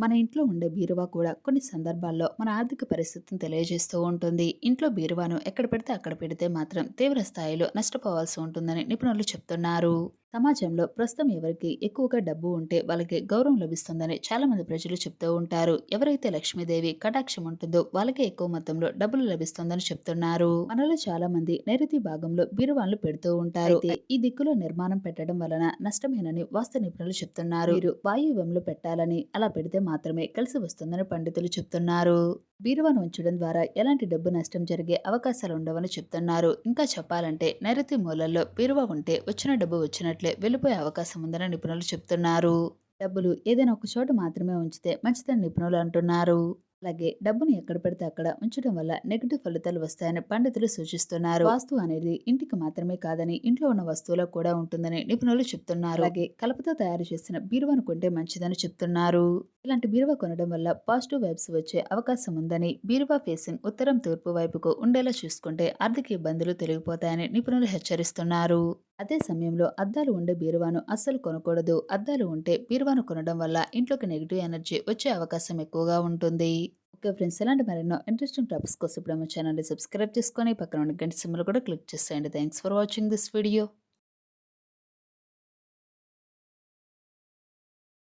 మన ఇంట్లో ఉండే బీరువా కూడా కొన్ని సందర్భాల్లో మన ఆర్థిక పరిస్థితిని తెలియజేస్తూ ఉంటుంది. ఇంట్లో బీరువాను ఎక్కడ పెడితే అక్కడ పెడితే మాత్రం తీవ్ర స్థాయిలో నష్టపోవాల్సి ఉంటుందని నిపుణులు చెప్తున్నారు. సమాజంలో ప్రస్తుతం ఎవరికి ఎక్కువగా డబ్బు ఉంటే వాళ్ళకి గౌరవం లభిస్తుందని చాలా మంది ప్రజలు చెప్తూ ఉంటారు. ఎవరైతే లక్ష్మీదేవి కటాక్షం ఉంటుందో వాళ్ళకే ఎక్కువ మొత్తంలో డబ్బులు లభిస్తుందని చెప్తున్నారు. మనలో చాలా మంది నైరుతి భాగంలో బీరువాన్లు పెడుతూ ఉంటారు. ఈ దిక్కులో నిర్మాణం పెట్టడం వలన నష్టమేనని వాస్తు నిపుణులు చెప్తున్నారు. మీరు వాయువ్యంలో పెట్టాలని అలా పెడితే మాత్రమే కలిసి వస్తుందని పండితులు చెప్తున్నారు. బీరువాను ఉంచడం ద్వారా ఎలాంటి డబ్బు నష్టం జరిగే అవకాశాలు ఉండవని చెప్తున్నారు. ఇంకా చెప్పాలంటే నైరుతి మూలల్లో బీరువా ఉంటే వచ్చిన డబ్బు వచ్చినట్లే వెళ్ళిపోయే అవకాశం ఉందని నిపుణులు చెప్తున్నారు. డబ్బులు ఏదైనా ఒక చోట మాత్రమే ఉంచితే మంచిదని నిపుణులు అంటున్నారు. అలాగే డబ్బును ఎక్కడ పెడితే అక్కడ ఉంచడం వల్ల నెగిటివ్ ఫలితాలు వస్తాయని పండితులు సూచిస్తున్నారు. వాస్తు అనేది ఇంటికి మాత్రమే కాదని ఇంట్లో ఉన్న వస్తువులకు కూడా ఉంటుందని నిపుణులు చెప్తున్నారు. అలాగే కలపతో తయారు చేసిన బీరువాను కొంటే మంచిదని చెప్తున్నారు. ఇలాంటి బీరువా కొనడం వల్ల పాజిటివ్ వైబ్స్ వచ్చే అవకాశం ఉందని బీరువా ఫేసింగ్ ఉత్తరం తూర్పు వైపుకు ఉండేలా చూసుకుంటే ఆర్థిక ఇబ్బందులు తొలగిపోతాయని నిపుణులు హెచ్చరిస్తున్నారు. అదే సమయంలో అద్దాలు ఉండే బీరువాను అస్సలు కొనకూడదు. అద్దాలు ఉంటే బీరువాను కొనడం వల్ల ఇంట్లోకి నెగిటివ్ ఎనర్జీ వచ్చే అవకాశం ఎక్కువగా ఉంటుంది. ఓకే ఫ్రెండ్స్ ఇలాంటి మరెన్నో ఇంట్రెస్టింగ్ టాపిక్స్ కోసం ఇప్పుడు మా ఛానల్ని సబ్స్క్రైబ్ చేసుకొని పక్కన ఉన్న గంట సింబల్ కూడా క్లిక్ చేసేయండి. Thanks for watching this video.